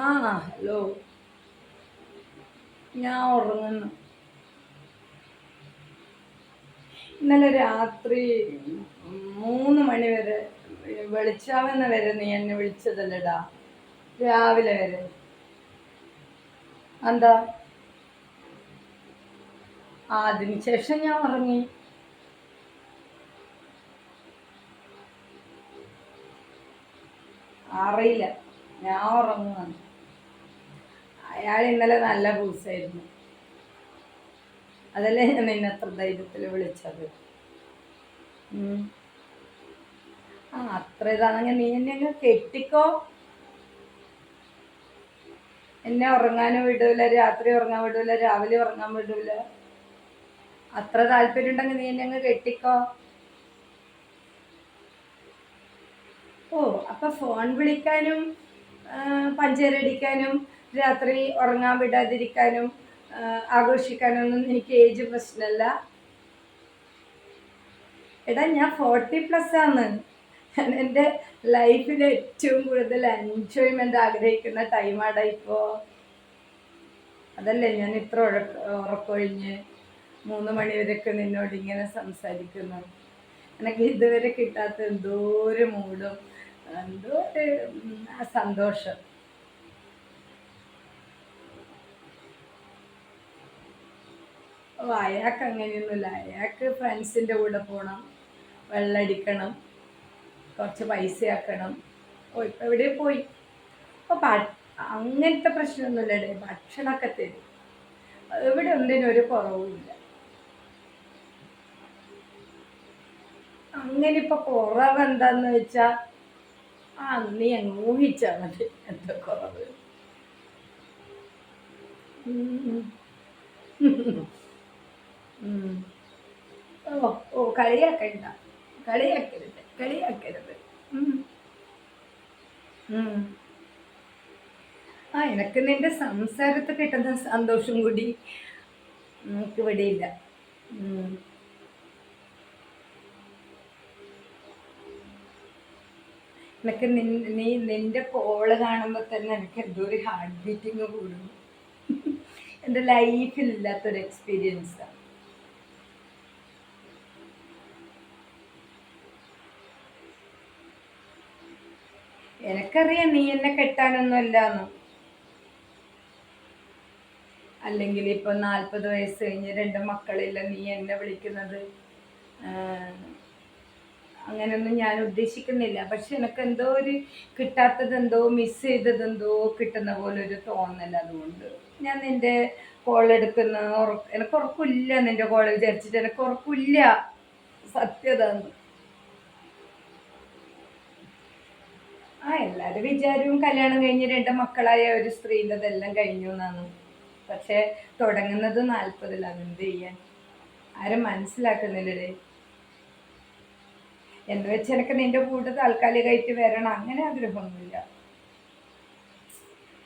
ആ ഹലോ. ഞാൻ ഉറങ്ങുന്നു. ഇന്നലെ രാത്രി മൂന്ന് മണി വരെ വെളിച്ചാവുന്ന വരെ നീ എന്നെ വിളിച്ചതല്ലടാ. രാവിലെ വരെ. എന്താ? ആ അതിന് ശേഷം ഞാൻ ഉറങ്ങി. അറിയില്ല. ഞാൻ ഉറങ്ങുന്നു അയാൾ ഇന്നലെ നല്ല പൂസായിരുന്നു അതല്ലേ ഞാൻ നിന്നെ അത്ര ധൈര്യത്തിൽ വിളിച്ചത്? ആ അത്ര ഇതാണെങ്കിൽ നീ എന്നെ അങ്ങ് കെട്ടിക്കോ. എന്നെ ഉറങ്ങാനും വിടൂല രാത്രി ഉറങ്ങാൻ വിടൂല രാവിലെ ഉറങ്ങാൻ വിടൂല. അത്ര താല്പര്യം ഉണ്ടെങ്കിൽ നീ എന്നെ അങ്ങ് കെട്ടിക്കോ. ഓ അപ്പൊ ഫോൺ വിളിക്കാനും പഞ്ചരടിക്കാനും രാത്രി ഉറങ്ങാൻ വിടാതിരിക്കാനും ആഘോഷിക്കാനൊന്നും എനിക്ക് ഏജ് പ്രശ്നമല്ല. എടാ ഞാൻ ഫോർട്ടി പ്ലസ് ആണ്. എന്റെ ലൈഫിൽ ഏറ്റവും കൂടുതൽ എൻജോയ്മെന്റ് ആഗ്രഹിക്കുന്ന ടൈമാടാ ഇപ്പോൾ അതല്ലേ ഞാൻ ഇത്ര ഉഴക്ക ഉറക്കൊഴിഞ്ഞ് മൂന്ന് മണിവരെയൊക്കെ നിന്നോട് ഇങ്ങനെ സംസാരിക്കുന്നു. എനിക്ക് ഇതുവരെ കിട്ടാത്ത എന്തോ ഒരു മൂടും എന്തോ ഒരു സന്തോഷം. ഓ അയാൾക്ക് അങ്ങനെയൊന്നുമില്ല അയാൾക്ക് ഫ്രണ്ട്സിന്റെ കൂടെ പോകണം വെള്ളടിക്കണം കുറച്ച് പൈസ ആക്കണം ഓ ഇപ്പം എവിടെ പോയി? അപ്പോൾ അങ്ങനത്തെ പ്രശ്നമൊന്നുമില്ല ഡേ. ഭക്ഷണമൊക്കെ തരും. ഇവിടെ ഒന്നിനും ഒരു കുറവുമില്ല. അങ്ങനെ ഇപ്പൊ കുറവ് എന്താന്ന് വെച്ചാ ആ നീ അങ്ങ് ഊഹിച്ചാൽ മതി എന്താ കുറവ്. ഉം. ഓ ഓ കളിയാക്കണ്ട. കളിയാക്കരുത് കളിയാക്കരുത്. ആ എനക്ക് നിന്റെ സംസാരത്തിൽ കിട്ടുന്ന സന്തോഷം കൂടി നമുക്ക് ഇവിടെ ഇല്ല. എനക്ക് നീ നിന്റെ കോൾ കാണുമ്പോൾ തന്നെ എനിക്ക് എന്തോ ഒരു ഹാർട്ട് ബീറ്റിങ് കൂടുന്നു എന്റെ ലൈഫിൽ ഇല്ലാത്തൊരു എക്സ്പീരിയൻസാണ് എനിക്കറിയാം നീ എന്നെ കെട്ടാനൊന്നും അല്ലാന്ന് അല്ലെങ്കിൽ ഇപ്പൊ നാൽപ്പത് വയസ്സ് കഴിഞ്ഞ് രണ്ട് മക്കളില്ല നീ എന്നെ വിളിക്കുന്നത്. അങ്ങനെയൊന്നും ഞാൻ ഉദ്ദേശിക്കുന്നില്ല. പക്ഷെ എനിക്ക് എന്തോ ഒരു കിട്ടാത്തത് എന്തോ മിസ് ചെയ്തത് എന്തോ കിട്ടുന്ന പോലെ ഒരു തോന്നൽ അതുകൊണ്ട് ഞാൻ നിന്റെ കോൾ എടുക്കുന്ന. ഉറ- എനിക്ക് ഉറക്കില്ല നിന്റെ കോൾ വിചാരിച്ചിട്ട്. എനിക്ക് ഉറക്കില്ല സത്യത ആ എല്ലാവരും വിചാരവും കല്യാണം കഴിഞ്ഞ് രണ്ട് മക്കളായ ഒരു സ്ത്രീന്റെതെല്ലാം കഴിഞ്ഞു എന്നാണ്. പക്ഷെ തുടങ്ങുന്നത് നാൽപ്പതിലാണ്. എന്ത് ചെയ്യാൻ? ആരും മനസ്സിലാക്കുന്നില്ലേ എന്ന് വെച്ച് എനിക്ക് നിന്റെ കൂടെ താൽക്കാലികമായിട്ട് വരണം. അങ്ങനെ ആഗ്രഹമൊന്നുമില്ല.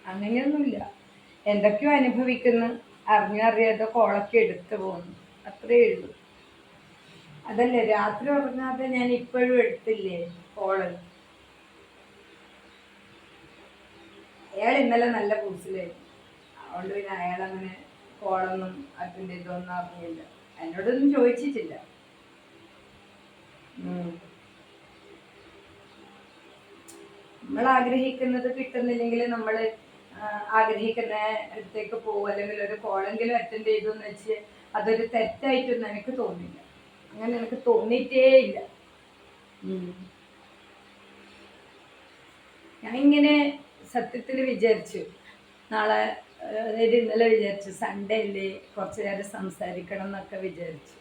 അങ്ങനെയൊന്നുമില്ല. എന്തൊക്കെയോ അനുഭവിക്കുന്നു. അറിഞ്ഞറിയാതെ കോളൊക്കെ എടുത്തു പോകുന്നു അത്രേ ഉള്ളൂ. അതല്ലേ രാത്രി ഉറങ്ങാതെ ഞാൻ ഇപ്പോഴും എടുത്തില്ലേ കോൾ? അയാൾ ഇന്നലെ നല്ല കൂസിലായിരുന്നു അതുകൊണ്ട് പിന്നെ അയാൾ അങ്ങനെ കോളൊന്നും അതിന്റെ ഇതൊന്നും അറിഞ്ഞില്ല. എന്നോടൊന്നും ചോദിച്ചിട്ടില്ല. നമ്മൾ ആഗ്രഹിക്കുന്നത് കിട്ടുന്നില്ലെങ്കിൽ നമ്മൾ ആഗ്രഹിക്കുന്ന അടുത്തേക്ക് പോകും അല്ലെങ്കിൽ ഒരു കോളെങ്കിലും അറ്റൻഡ് ചെയ്തു എന്ന് വെച്ച് അതൊരു തെറ്റായിട്ടൊന്നും എനിക്ക് തോന്നില്ല അങ്ങനെ എനിക്ക് തോന്നിയിട്ടേ ഇല്ല ഉം. ഞാനിങ്ങനെ സത്യത്തിൽ വിചാരിച്ചു. നാളെ അതായത് ഇന്നലെ വിചാരിച്ചു. സൺഡേ അല്ലേ കുറച്ച് നേരം സംസാരിക്കണം എന്നൊക്കെ വിചാരിച്ചു.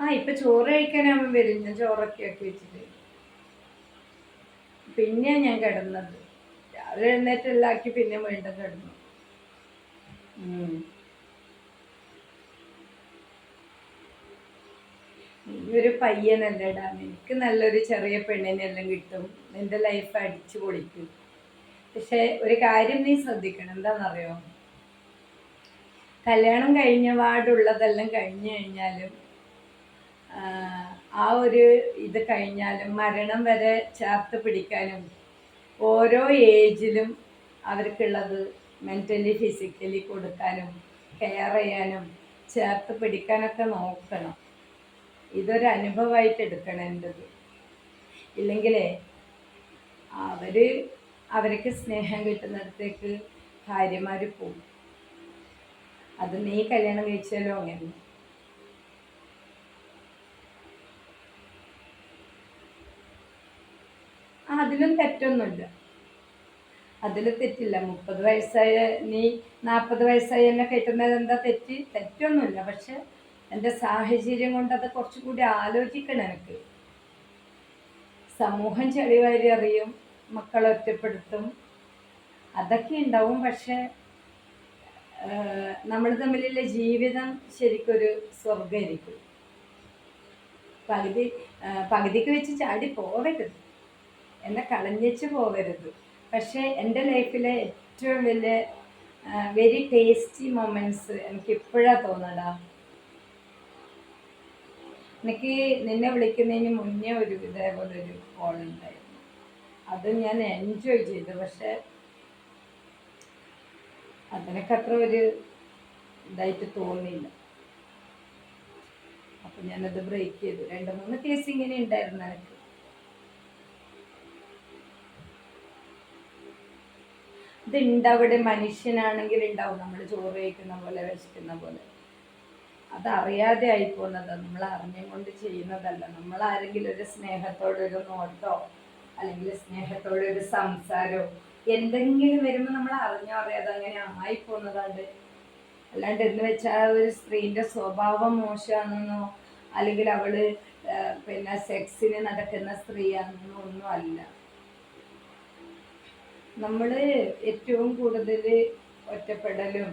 ആ ഇപ്പൊ ചോറ് കഴിക്കാനാകുമ്പോൾ വരും. ഞാൻ ചോറൊക്കെ ആക്കി വെച്ചിട്ട്. പിന്നെ ഞാൻ കിടന്നത്. രാവിലെ എഴുന്നേറ്റ് എല്ലാം ആക്കി പിന്നെ വീണ്ടും കിടന്നു. ഉം. നീ ഒരു എനിക്ക് നല്ലൊരു ചെറിയ പെണ്ണിനെല്ലാം കിട്ടും. എന്റെ ലൈഫ് അടിച്ചു പൊളിക്കും. പക്ഷെ ഒരു കാര്യം നീ ശ്രദ്ധിക്കണം. എന്താണെന്നറിയോ? കല്യാണം കഴിഞ്ഞ പാടുള്ളതെല്ലാം കഴിഞ്ഞു കഴിഞ്ഞാലും ആ ഒരു ഇത് കഴിഞ്ഞാലും മരണം വരെ ചേർത്ത് പിടിക്കാനും ഓരോ ഏജിലും അവർക്കുള്ളത് മെന്റലി ഫിസിക്കലി കൊടുക്കാനും കെയർ ചെയ്യാനും ചേർത്ത് പിടിക്കാനൊക്കെ നോക്കണം. ഇതൊരു അനുഭവമായിട്ട് എടുക്കണം എന്റെത്. ഇല്ലെങ്കിലേ അവർ അവർക്ക് സ്നേഹം കിട്ടുന്നിടത്തേക്ക് ഭാര്യമാർ പോകും അത് നീ കല്യാണം കഴിച്ചാലോ അങ്ങനെ? അതിലും തെറ്റൊന്നുമില്ല. അതിൽ തെറ്റില്ല. മുപ്പത് വയസ്സായ നീ നാൽപ്പത് വയസ്സായി എന്നെ കെട്ടുന്നത് എന്താ തെറ്റ്? തെറ്റൊന്നുമില്ല. പക്ഷെ എന്റെ സാഹചര്യം കൊണ്ട് അത് കുറച്ചുകൂടി ആലോചിക്കണം എനിക്ക്. സമൂഹം ചെളിവാരി അറിയും മക്കളെ ഒറ്റപ്പെടുത്തും. അതൊക്കെ ഉണ്ടാവും പക്ഷെ നമ്മൾ തമ്മിലുള്ള ജീവിതം ശരിക്കൊരു സ്വർഗമായിരിക്കും പകുതി പകുതിക്ക് വെച്ച് ചാടി പോകരുത് എന്നെ കളഞ്ഞിച്ച് പോകരുത് പക്ഷേ എന്റെ ലൈഫിലെ ഏറ്റവും വലിയ വെരി ടേസ്റ്റി മൊമെന്റ്സ് എനിക്ക് ഇപ്പോഴാണ് തോന്നടാ എനിക്ക് നിന്നെ വിളിക്കുന്നതിന് മുന്നേ ഒരു ഇതേപോലെ ഒരു കോൾ ഉണ്ടായിരുന്നു. അത് ഞാൻ എൻജോയ് ചെയ്തു. പക്ഷെ അതിനൊക്കെ അത്ര ഒരു ഇതായിട്ട് തോന്നിയില്ല. അപ്പം ഞാനത് ബ്രേക്ക് ചെയ്തു. രണ്ട് മൂന്ന് കേസ് ഇങ്ങനെ ഉണ്ടായിരുന്നു എനിക്ക് ഇതുണ്ടവിടെ മനുഷ്യനാണെങ്കിൽ ഉണ്ടാവും. നമ്മൾ ചോറ് കഴിക്കുന്ന പോലെ വിശക്കുന്ന പോലെ. അതറിയാതെ പോകുന്നത് നമ്മൾ അറിഞ്ഞും കൊണ്ട് ചെയ്യുന്നതല്ല. നമ്മൾ ആരെങ്കിലും ഒരു സ്നേഹത്തോടെ ഒരു നോട്ടോ അല്ലെങ്കിൽ സ്നേഹത്തോടെ ഒരു സംസാരമോ എന്തെങ്കിലും വരുമ്പോൾ നമ്മൾ അറിഞ്ഞോ അറിയാതെ അങ്ങനെ ആയി പോകുന്നതാണ്ട് അല്ലാണ്ട് എന്ന് വെച്ചാൽ ഒരു സ്ത്രീന്റെ സ്വഭാവം മോശമാണെന്നോ അല്ലെങ്കിൽ അവൾ പിന്നെ സെക്സിന് നടക്കുന്ന സ്ത്രീയാണെന്നോ ഒന്നും അല്ല. നമ്മൾ ഏറ്റവും കൂടുതൽ ഒറ്റപ്പെടലും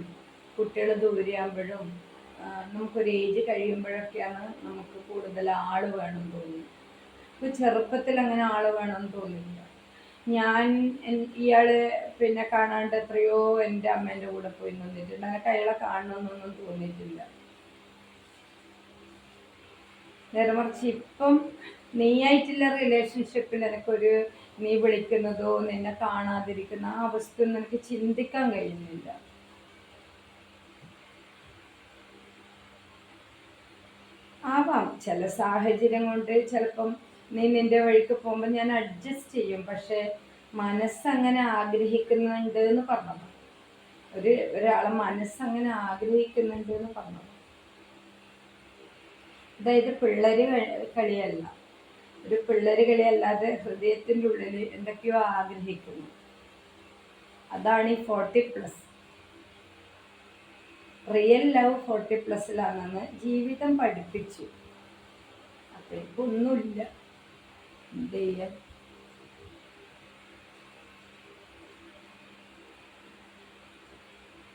കുട്ടികൾ ദൂരെയാകുമ്പോഴും നമുക്കൊരു ഏജ് കഴിയുമ്പോഴൊക്കെയാണ് നമുക്ക് കൂടുതൽ ആൾ വേണം തോന്നി ഇപ്പോൾ ചെറുപ്പത്തിൽ അങ്ങനെ ആൾ വേണം തോന്നില്ല ഞാൻ ഇയാൾ പിന്നെ കാണാണ്ട് എത്രയോ എന്റെ അമ്മേന്റെ കൂടെ പോയി നിന്നിട്ടുണ്ട്. അങ്ങനെ അയാളെ കാണണമെന്നൊന്നും തോന്നിയിട്ടില്ല. നേരെ മറിച്ച് ഇപ്പം നീയായിട്ടുള്ള റിലേഷൻഷിപ്പിൽ എനിക്കൊരു നീ വിളിക്കുന്നതോ നിന്നെ കാണാതിരിക്കുന്ന ആ അവസ്ഥ ഒന്നും എനിക്ക് ചിന്തിക്കാൻ കഴിയുന്നില്ല. ആവാം. ചില സാഹചര്യം കൊണ്ട് ചിലപ്പം നീ നിന്റെ വഴിക്ക് പോകുമ്പോൾ ഞാൻ അഡ്ജസ്റ്റ് ചെയ്യും. പക്ഷേ മനസ്സങ്ങനെ ആഗ്രഹിക്കുന്നുണ്ട് എന്ന് പറഞ്ഞത് ഒരു ഒരാളെ മനസ്സങ്ങനെ ആഗ്രഹിക്കുന്നുണ്ട് എന്ന് പറഞ്ഞത് അതായത് പിള്ളേര് കളി- കളിയല്ല. ഒരു പിള്ളേര് കളിയല്ലാതെ ഹൃദയത്തിന്റെ ഉള്ളിൽ എന്തൊക്കെയോ ആഗ്രഹിക്കുന്നു. അതാണ് ഈ forty plus real love forty പ്ലസ്സിലാണെന്ന് ജീവിതം പഠിപ്പിച്ചു. അപ്പോഴേക്കും ഒന്നുമില്ല എന്ത് ചെയ്യാം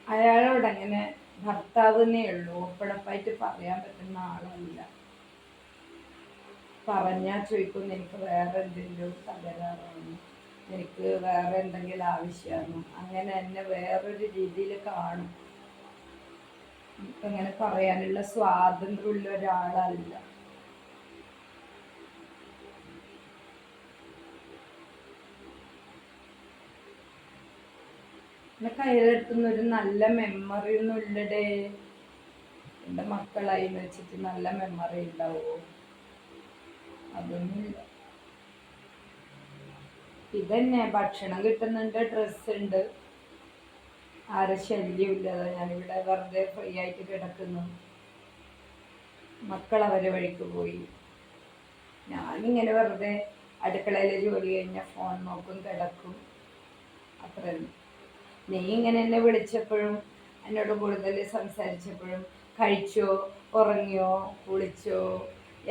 അയാളോട് അങ്ങനെ ഭർത്താവിനേ ഉള്ളൂ. ഒപ്പടപ്പായിട്ട് പറയാൻ പറ്റുന്ന ആളല്ല. പറഞ്ഞാൽ ചോദിക്കും എനിക്ക് വേറെ എന്തെങ്കിലും തകരാറാണ്? എനിക്ക് വേറെ എന്തെങ്കിലും ആവശ്യമാണ്? അങ്ങനെ എന്നെ വേറൊരു രീതിയിൽ കാണും. അങ്ങനെ പറയാനുള്ള സ്വാതന്ത്ര്യമുള്ള ഒരാളല്ല. കയ്യിലെടുത്തുന്ന ഒരു നല്ല മെമ്മറി ഒന്നും ഇല്ലടേ. എന്റെ മക്കളായി വെച്ചിട്ട് നല്ല മെമ്മറി ഉണ്ടാവോ അതൊന്നുമില്ല ഇതന്നെ ഭക്ഷണം കിട്ടുന്നുണ്ട് ഡ്രസ്സ് ഉണ്ട് ആരെ ശല്യമില്ലാതെ ഞാനിവിടെ വെറുതെ ഫ്രീ ആയിട്ട് കിടക്കുന്നു. മക്കൾ അവരെ വഴിക്ക് പോയി. ഞാനിങ്ങനെ വെറുതെ അടുക്കളയിലെ ജോലി കഴിഞ്ഞാൽ ഫോൺ നോക്കും കിടക്കും. അത്ര നീ ഇങ്ങനെ എന്നെ വിളിച്ചപ്പോഴും എന്നോട് കൂടുതൽ സംസാരിച്ചപ്പോഴും കഴിച്ചോ ഉറങ്ങിയോ കുളിച്ചോ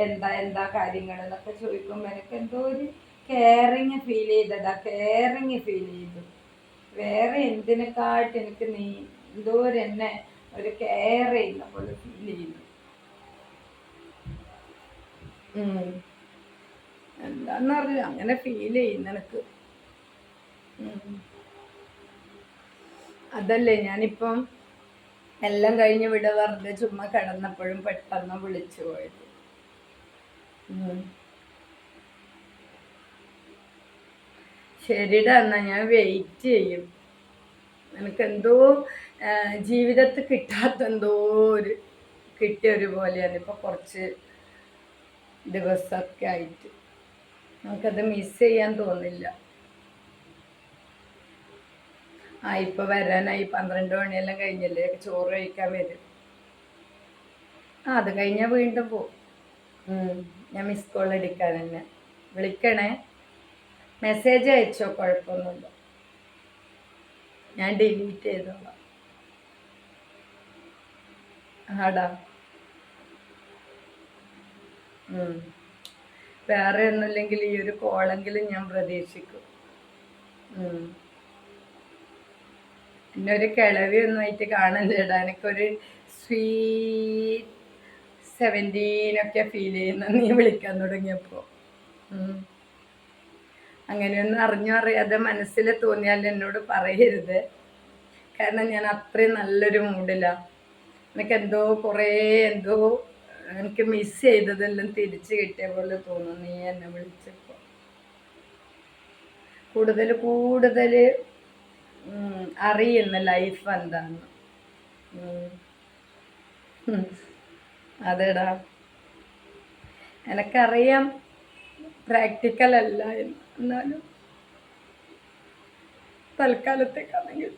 എന്താ എന്താ കാര്യങ്ങൾ എന്നൊക്കെ ചോദിക്കുമ്പോൾ എനിക്ക് എന്തോ ഒരു കെയറിങ് ഫീൽ ചെയ്തടാ കെയറിങ് ഫീൽ ചെയ്തു. വേറെ എന്തിനെക്കാട്ട് എനിക്ക് നീ എന്തോ എന്നെ ഒരു കെയർ ചെയ്യുന്ന പോലെ ഫീൽ ചെയ്യുന്നു ഉം. എന്താന്നറിയില്ല അങ്ങനെ ഫീൽ ചെയ്യുന്നു എനിക്ക്. അതല്ലേ ഞാനിപ്പം എല്ലാം കഴിഞ്ഞ് വിട വെറുതെ ചുമ്മാ കിടന്നപ്പോഴും പെട്ടെന്ന് വിളിച്ചു പോയത് ശരിടാ എന്നാ ഞാൻ വെയിറ്റ് ചെയ്യും. എനിക്ക് എന്തോ ജീവിതത്തിൽ കിട്ടാത്ത എന്തോ ഒരു കിട്ടിയ ഒരു പോലെയാണ് ഇപ്പോൾ കുറച്ച് ദിവസമൊക്കെ ആയിട്ട്. നമുക്കത് മിസ് ചെയ്യാൻ തോന്നില്ല. ആ ഇപ്പൊ വരാനായി പന്ത്രണ്ട് മണിയെല്ലാം കഴിഞ്ഞല്ലേ ചോറ് കഴിക്കാൻ വരും. ആ അത് കഴിഞ്ഞാൽ വീണ്ടും പോവും. ഉം. ഞാൻ മിസ് കോൾ അടിക്കാൻ തന്നെ. വിളിക്കണേ. മെസ്സേജ് അയച്ചോ കുഴപ്പമൊന്നുമില്ല. ഞാൻ ഡിലീറ്റ് ചെയ്തോളാം. ആടാ. വേറെ ഒന്നുമില്ലെങ്കിൽ ഈ ഒരു കോളെങ്കിലും ഞാൻ പ്രതീക്ഷിക്കും. പിന്നെ ഒരു കിളവി ഒന്നുമായിട്ട് കാണലിടാ എനിക്കൊരു സ്വീറ്റ് സെവന്റീനൊക്കെ ഫീൽ ചെയ്യുന്ന നീ വിളിക്കാൻ തുടങ്ങിയപ്പോൾ അങ്ങനെയൊന്നും അറിഞ്ഞോ അറിയാതെ മനസ്സിൽ തോന്നിയാൽ എന്നോട് പറയരുത്. കാരണം ഞാൻ അത്രയും നല്ലൊരു മൂഡിലാണ് എനിക്ക് എന്തോ കുറേ എന്തോ എനിക്ക് മിസ് ചെയ്തതെല്ലാം തിരിച്ച് കിട്ടിയ പോലെ തോന്നുന്നു നീ എന്നെ വിളിച്ചപ്പോൾ കൂടുതൽ കൂടുതൽ അറിയുന്ന ലൈഫ് എന്താണ്. അതെടാ. എനക്കറിയാം. പ്രാക്ടിക്കൽ അല്ല എന്ന് എന്നാലും തൽക്കാലത്തേക്കാണെങ്കിൽ.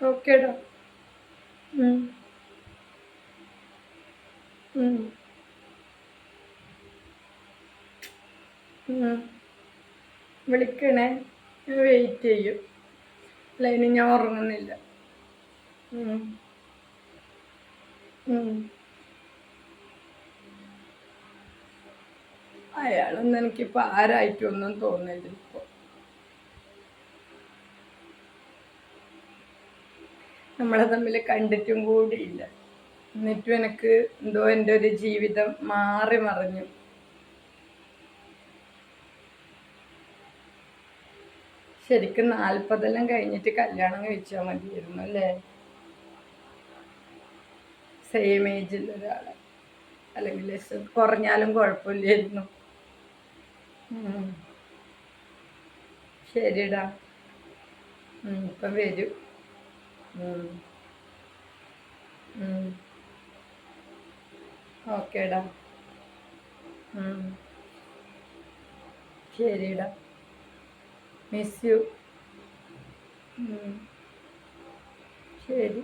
ഓക്കേടാ. വിളിക്കണേ. വെയിറ്റ് ചെയ്യും. ഇനി ഞാൻ ഉറങ്ങുന്നില്ല. അയാളൊന്നും എനിക്കിപ്പോൾ ആരായിട്ടൊന്നും തോന്നില്ല ഇപ്പോൾ നമ്മളെ തമ്മിൽ കണ്ടിട്ടും കൂടിയില്ല. എന്നിട്ടും എനിക്ക് എന്തോ എന്റെ ഒരു ജീവിതം മാറി മറിഞ്ഞു. ശരിക്കും നാൽപ്പതെല്ലാം കഴിഞ്ഞിട്ട് കല്യാണം കഴിച്ചാൽ മതിയായിരുന്നു അല്ലേ? സെയിം ഏജിൽ ഒരാളെ. അല്ലെങ്കിൽ കുറഞ്ഞാലും കുഴപ്പമില്ലായിരുന്നു. ശരിടാ ഇപ്പൊ വരും. ഓക്കേടാ. ശരിടാ മിസ് യു ശരി